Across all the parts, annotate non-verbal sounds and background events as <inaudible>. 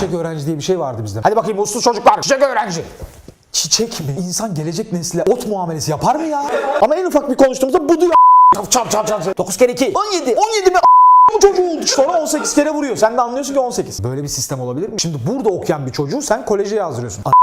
Çiçek öğrenci diye bir şey vardı bizde. Hadi bakayım uslu çocuklar çiçek öğrenci. Çiçek mi? İnsan gelecek nesile ot muamelesi yapar mı ya? Ama en ufak bir konuştuğumuzda budu ya. Çap çap çap çap. 9 kere 2. 17. 17 mi? Bu çocuğu. Sonra 18 kere vuruyor. Sen de anlıyorsun ki 18. Böyle bir sistem olabilir mi? Şimdi burada okuyan bir çocuğu sen koleje yazdırıyorsun. A-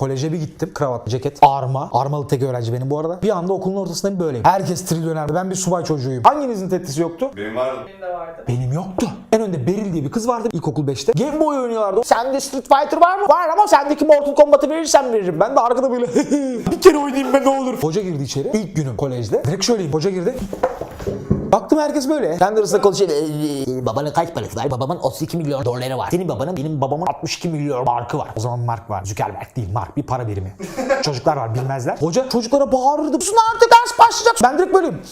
Koleje bir gittim. Kravat, ceket, arma. Armalı tek öğrenci benim bu arada. Bir anda okulun ortasındayım böyleyim. Herkes trilyoner. Ben bir subay çocuğuyum. Hanginizin tetlisi yoktu? Benim var. Benim de vardı. Benim yoktu. En önde Beril diye bir kız vardı ilkokul 5'te. Game Boy oynuyorlardı. Sende Street Fighter var mı? Var ama sendeki Mortal Kombat'ı verirsen veririm. Ben de arkada böyle <laughs> bir kere oynayayım ben ne olur. Hoca girdi içeri. İlk günüm kolejde. Direkt şöyleyim. Hoca girdi. Baktım herkes böyle. Kendi arasında konuşuyor. Ee, babanın kaç parası var? Babamın 32 milyon doları var. Senin babanın benim babamın 62 milyon markı var. O zaman mark var. Zuckerberg değil mark. Bir para birimi. <laughs> Çocuklar var bilmezler. Hoca çocuklara bağırırdı. Susun artık ders başlayacak. Ben direkt böyleyim.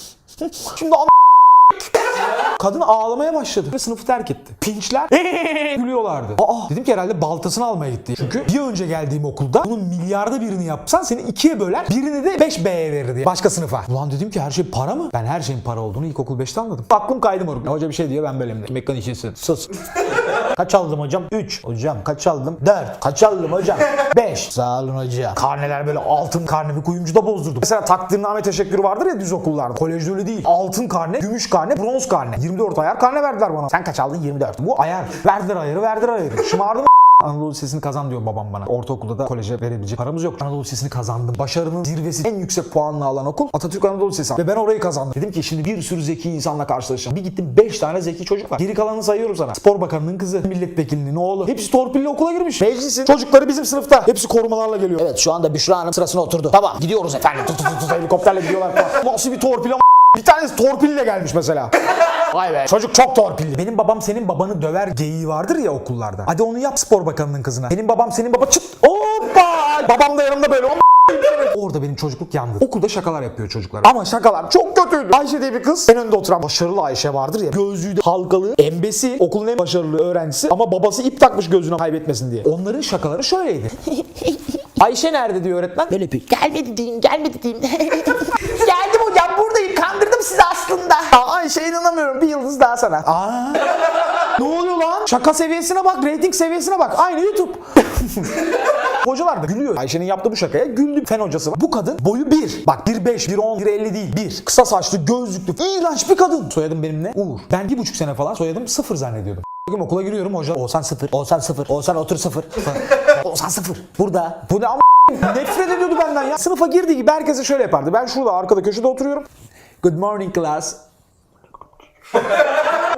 <laughs> Şimdi an- <laughs> Kadın ağlamaya başladı ve sınıfı terk etti. Pinçler <laughs> gülüyorlardı. Aa dedim ki herhalde baltasını almaya gitti. Çünkü bir önce geldiğim okulda bunun milyarda birini yapsan seni ikiye böler. Birini de 5 B'ye verirdi. Başka sınıfa. Ulan dedim ki her şey para mı? Ben her şeyin para olduğunu ilkokul 5'te anladım. Aklım kaydı moruk. Hoca bir şey diyor ben böyleyim. Mekanikçisin. Sus. Kaç aldım hocam? 3. Hocam kaç aldım? 4. Kaç aldım hocam? <laughs> 5. Sağ olun hocam. Karneler böyle altın karne bir kuyumcuda bozdurdum. Mesela takdirname teşekkürü vardır ya düz okullarda. Kolejde öyle değil. Altın karne, gümüş karne, bronz karne. 24 ayar karne verdiler bana. Sen kaç aldın? 24. Bu ayar. Verdiler ayarı, verdiler ayarı. Şımardım Anadolu Lisesi'ni kazan diyor babam bana. Ortaokulda da koleje verebilecek paramız yok. Anadolu Lisesi'ni kazandım. Başarının zirvesi en yüksek puanını alan okul Atatürk Anadolu Lisesi. Ve ben orayı kazandım. Dedim ki şimdi bir sürü zeki insanla karşılaşacağım. Bir gittim 5 tane zeki çocuk var. Geri kalanını sayıyorum sana. Spor Bakanı'nın kızı, milletvekilinin oğlu. Hepsi torpille okula girmiş. Meclisin çocukları bizim sınıfta. Hepsi korumalarla geliyor. Evet şu anda Büşra Hanım sırasına oturdu. Tamam gidiyoruz efendim. Tut tut, tut helikopterle gidiyorlar falan. Nasıl bir torpil ama bir tanesi torpille gelmiş mesela. Vay be çocuk çok torpilli. Benim babam senin babanı döver geyiği vardır ya okullarda. Hadi onu yap spor bakanının kızına. Benim babam senin baba çıt. Hoppa. Babam da yanımda böyle. Orada benim çocukluk yandı. Okulda şakalar yapıyor çocuklar. Ama şakalar çok kötüydü. Ayşe diye bir kız en önde oturan başarılı Ayşe vardır ya. Gözlüğü de halkalı, embesi, okulun en başarılı öğrencisi ama babası ip takmış gözüne kaybetmesin diye. Onların şakaları şöyleydi. <laughs> Ayşe nerede diyor öğretmen? Böyle yapıyor. Gelmedi diyeyim, gelmedi diyeyim. <laughs> inanamıyorum. Bir yıldız daha sana. Aa. ne oluyor lan? Şaka seviyesine bak, reyting seviyesine bak. Aynı YouTube. <laughs> Hocalar da gülüyor. Ayşe'nin yaptığı bu şakaya güldü. Fen hocası var. Bu kadın boyu 1. Bak 1.5, 1.10, 1.50 değil. 1. Kısa saçlı, gözlüklü, iğrenç bir kadın. Soyadım benim ne? Uğur. Ben bir buçuk sene falan soyadım sıfır zannediyordum. Bugün okula giriyorum hoca. Oğuzhan sıfır. Oğuzhan sıfır. Oğuzhan otur sıfır. <laughs> Oğuzhan sıfır. Burada. Bu ne ama Nefret ediyordu benden ya. Sınıfa girdiği gibi herkese şöyle yapardı. Ben şurada arkada köşede oturuyorum. Good morning class.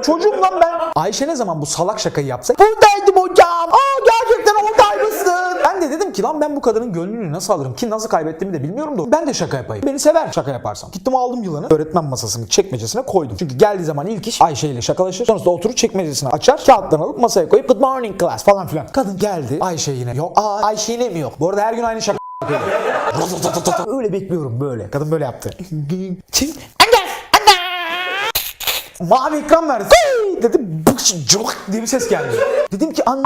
Çocuğum lan ben. Ayşe ne zaman bu salak şakayı yapsa buradaydım hocam. Aa gerçekten oradaymışsın. Ben de dedim ki lan ben bu kadının gönlünü nasıl alırım ki nasıl kaybettiğimi de bilmiyorum da ben de şaka yapayım. Beni sever şaka yaparsam. Gittim aldım yılanı öğretmen masasının çekmecesine koydum. Çünkü geldiği zaman ilk iş Ayşe ile şakalaşır. Sonrasında oturup çekmecesine açar. Kağıtlarını alıp masaya koyup good morning class falan filan. Kadın geldi. Ayşe yine yok. Aa Ayşe yine mi yok? Bu arada her gün aynı şaka <laughs> Öyle bekliyorum böyle. Kadın böyle yaptı. Kim? <laughs> Mavi ekran verdi. Dedi bık cıvık diye bir ses geldi. Dedim ki an.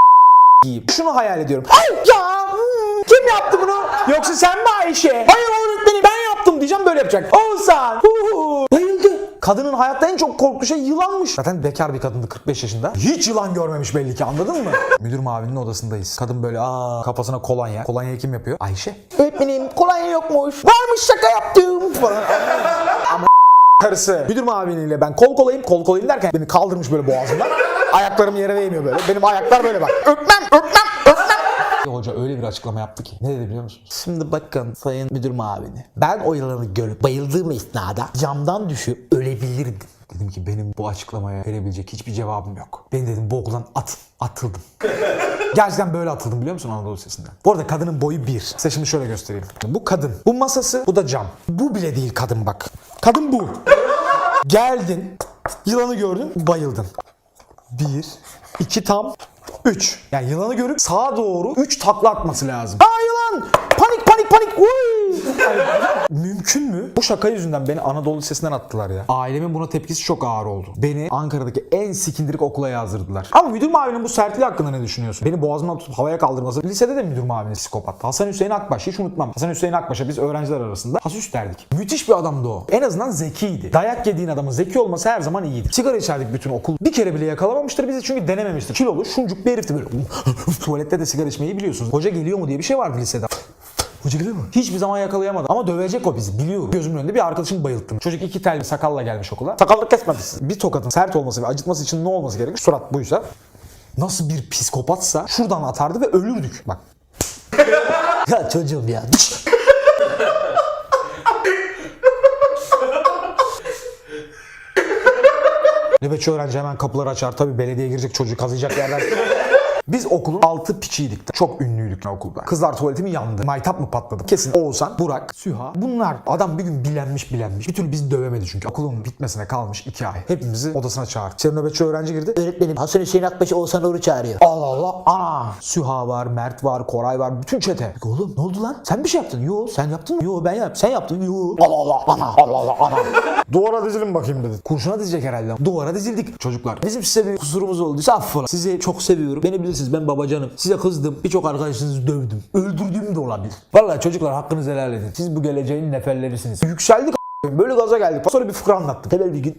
Şunu hayal ediyorum. Ay ya hmm, kim yaptı bunu? Yoksa sen mi Ayşe? Hayır öğretmenim ben yaptım diyeceğim böyle yapacak. Oğuzhan. Huhu. Bayıldı. Kadının hayatta en çok korktuğu şey yılanmış. Zaten bekar bir kadındı 45 yaşında. Hiç yılan görmemiş belli ki anladın mı? <laughs> Müdür mavinin odasındayız. Kadın böyle aa kafasına kolonya. Kolonyayı kim yapıyor? Ayşe. Öğretmenim kolonya yokmuş. Varmış şaka yaptım falan. <laughs> Ama karısı. Müdür maviniyle ben kol kolayım. Kol kolayım derken beni kaldırmış böyle boğazımdan. <laughs> Ayaklarım yere değmiyor böyle. Benim ayaklar böyle bak. Öpmem, öpmem, öpmem. Hoca öyle bir açıklama yaptı ki. Ne dedi biliyor musunuz? Şimdi bakın sayın müdür mavini. Ben o yılanı görüp bayıldığım esnada camdan düşüp ölebilirdim. Dedim ki benim bu açıklamaya verebilecek hiçbir cevabım yok. Ben dedim bu okuldan at, atıldım. <laughs> Gerçekten böyle atıldım biliyor musun Anadolu Lisesi'nden? Bu arada kadının boyu bir. Size şimdi şöyle göstereyim. Bu kadın. Bu masası, bu da cam. Bu bile değil kadın bak. Kadın bu. Geldin, yılanı gördün, bayıldın. Bir, iki tam, üç. Yani yılanı görüp sağa doğru üç takla atması lazım. Aa yılan! Panik panik panik! Uy! <laughs> Mümkün mü? Bu şaka yüzünden beni Anadolu Lisesi'nden attılar ya. Ailemin buna tepkisi çok ağır oldu. Beni Ankara'daki en sikindirik okula yazdırdılar. Ama müdür mavinin bu sertliği hakkında ne düşünüyorsun? Beni boğazımdan tutup havaya kaldırması. Lisede de müdür mavinin psikopat. Hasan Hüseyin Akbaş hiç unutmam. Hasan Hüseyin Akbaş'a biz öğrenciler arasında hasüs derdik. Müthiş bir adamdı o. En azından zekiydi. Dayak yediğin adamın zeki olması her zaman iyidir. Sigara içerdik bütün okul. Bir kere bile yakalamamıştır bizi çünkü denememiştir. Kilolu, şuncuk bir herifti böyle. <laughs> Tuvalette de sigara içmeyi biliyorsunuz. Hoca geliyor mu diye bir şey vardı lisede. Hoca geliyor mu? Hiçbir zaman yakalayamadı. Ama dövecek o bizi biliyorum. Gözümün önünde bir arkadaşımı bayılttım. Çocuk iki tel bir sakalla gelmiş okula. Sakallık kesmedi. Bir tokatın sert olması ve acıtması için ne olması gerekir? Surat buysa. Nasıl bir psikopatsa şuradan atardı ve ölürdük. Bak. <laughs> ya çocuğum ya. Nöbetçi öğrenci hemen kapıları açar. Tabii belediye girecek çocuğu kazıyacak yerler. <laughs> Biz okulun altı piçiydik. Çok ünlüydük okulda. Kızlar tuvaleti mi yandı? Maytap mı patladı? Kesin Oğuzhan, Burak, Süha. Bunlar. Adam bir gün bilenmiş bilenmiş. Bir türlü bizi dövemedi çünkü. Okulun bitmesine kalmış iki ay. Hepimizi odasına çağırdı. İçeri nöbetçi öğrenci girdi. Öğretmenim Hasan Hüseyin Akbaş Oğuzhan Uğur'u çağırıyor. Allah Allah ana. Süha var, Mert var, Koray var. Bütün çete. Oğlum ne oldu lan? Sen bir şey yaptın. Yo sen yaptın mı? Yo ben yaptım. Sen yaptın. Yo. Allah Allah ana. Allah Allah ana. Duvara dizilin bakayım dedi. Kurşuna dizecek herhalde. Duvara dizildik çocuklar. Bizim size bir kusurumuz olduysa affola. Sizi çok seviyorum. Beni bilirsiniz ben babacanım. Size kızdım. Birçok arkadaşınızı dövdüm. Öldürdüğüm de olabilir. Vallahi çocuklar hakkınızı helal edin. Siz bu geleceğin neferlerisiniz. Yükseldik. Böyle gaza geldik. Sonra bir fıkra anlattım. Temel bir gün. <laughs>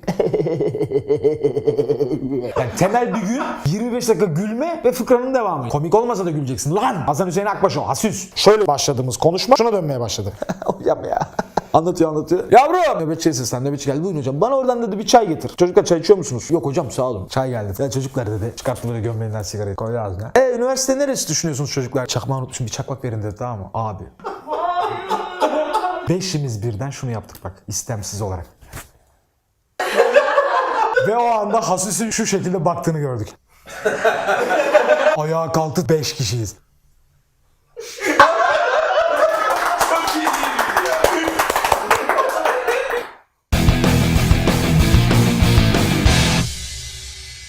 yani temel bir gün 25 dakika gülme ve fıkranın devamı. Komik olmasa da güleceksin. Lan! Hasan Hüseyin Akbaş o. Hasüs. Şöyle başladığımız konuşma şuna dönmeye başladı. <laughs> Hocam ya. Anlatıyor anlatıyor. Yavrum! Nöbetçiye seslen. Nöbetçi geldi. Buyurun hocam. Bana oradan dedi bir çay getir. Çocuklar çay içiyor musunuz? Yok hocam sağ olun. Çay geldi. Ya çocuklar dedi. Çıkarttı böyle gömleğinden sigarayı koydu ağzına. E üniversite neresi düşünüyorsunuz çocuklar? Çakmağı unutmuşum. Bir çakmak verin dedi tamam mı? Abi. Beşimiz birden şunu yaptık bak. istemsiz olarak. Ve o anda Hasis'in şu şekilde baktığını gördük. Ayağa kalktı 5 kişiyiz.